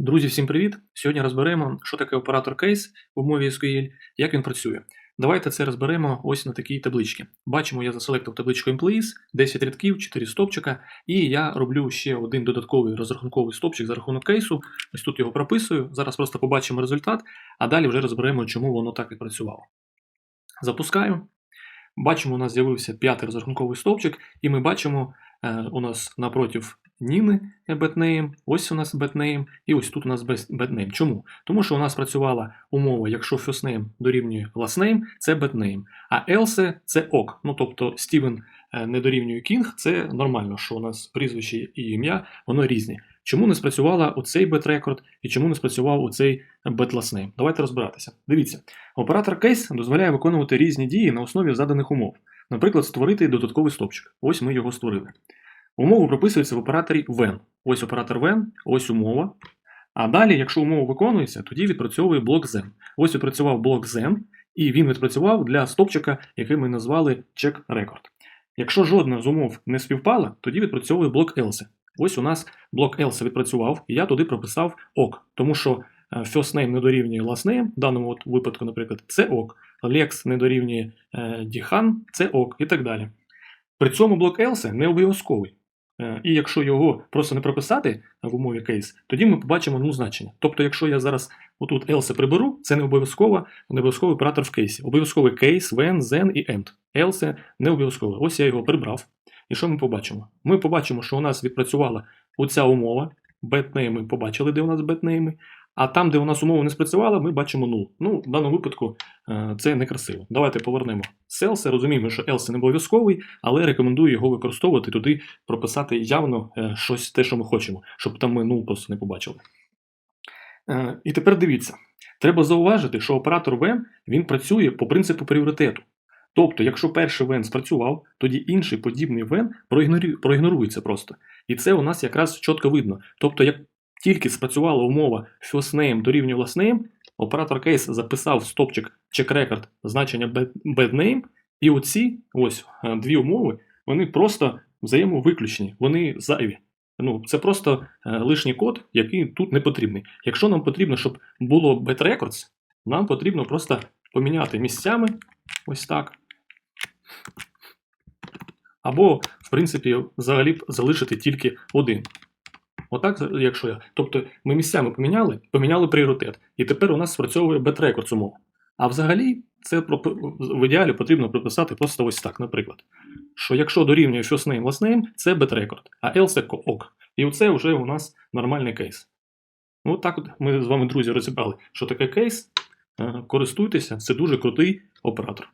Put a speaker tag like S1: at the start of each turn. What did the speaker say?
S1: Друзі, всім привіт! Сьогодні розберемо, що таке оператор кейс в умові SQL, як він працює. Давайте це розберемо ось на такій табличці. Бачимо, я заселектив табличку Employees, 10 рядків, 4 стопчика, і я роблю ще один додатковий розрахунковий стопчик за рахунок кейсу. Ось тут його прописую. Зараз просто побачимо результат, а далі вже розберемо, чому воно так і працювало. Запускаю. Бачимо, у нас з'явився п'ятий розрахунковий стовпчик, і ми бачимо, е, у нас напротив Ніни бетнейм, ось у нас бетнейм, і ось тут у нас бетнейм. Чому? Тому що у нас працювала умова, якщо firstname дорівнює lastname, це бетнейм, а else це ок. Ну тобто Стівен е, не дорівнює Кінг, це нормально, що у нас прізвище і ім'я, воно різні. Чому не спрацювала оцей бет-рекорд і чому не спрацював оцей бет-ластнейм? Давайте розбиратися. Дивіться, оператор кейс дозволяє виконувати різні дії на основі заданих умов. Наприклад, створити додатковий стопчик. Ось ми його створили. Умова прописується в операторі when. Ось оператор when, ось умова. А далі, якщо умова виконується, тоді відпрацьовує блок then. Ось відпрацював блок then, і він відпрацював для стопчика, який ми назвали check record. Якщо жодна з умов не співпала, тоді відпрацьовує блок else. Ось у нас блок else відпрацював, і я туди прописав ок, тому що е, first name не дорівнює last name, в даному випадку, наприклад, це ок, Lex не дорівнює е, Dihan, це ок і так далі. При цьому блок else не обов'язковий. Е, І якщо його просто не прописати в умові кейс, тоді ми побачимо ну значення. Тобто, якщо я зараз отут else приберу, це не обов'язково не обов'язковий оператор в кейсі. Обов'язковий кейс, when, then і end. Else не обов'язково. Ось я його прибрав. І що ми побачимо? Ми побачимо, що у нас відпрацювала оця умова. Бетнейми побачили, де у нас бетнейми. А там, де у нас умова не спрацювала, ми бачимо 0. Ну, в даному випадку е, це некрасиво. Давайте повернемо else. Розуміємо, що else не обов'язковий, але рекомендую його використовувати туди, прописати явно е, щось те, що ми хочемо, щоб там ми 0 просто не побачили. Е, І тепер дивіться. Треба зауважити, що оператор VEM він працює по принципу пріоритету. Тобто, якщо перший вен спрацював, тоді інший подібний вен проігнорується просто. І це у нас якраз чітко видно. Тобто, як тільки спрацювала умова first name дорівнює last name, оператор кейс записав стопчик check record значення bad name, і оці ось е, дві умови вони просто взаємовиключені, вони зайві. Ну, Це просто е, лишній код, який тут не потрібний. Якщо нам потрібно, щоб було bad records, нам потрібно просто поміняти місцями ось так. Або, в принципі, взагалі б залишити тільки один. Отак, якщо я. Тобто ми місцями поміняли, поміняли пріоритет. І тепер у нас спрацьовує бетрекорд умов. А взагалі, це в ідеалі потрібно прописати просто ось так, наприклад. Що якщо дорівнює first name, last name, це бетрекорд, а else це ок. І оце вже у нас нормальний кейс. Ну, так от ми з вами, друзі, розібрали, що таке кейс. Користуйтеся, це дуже крутий оператор.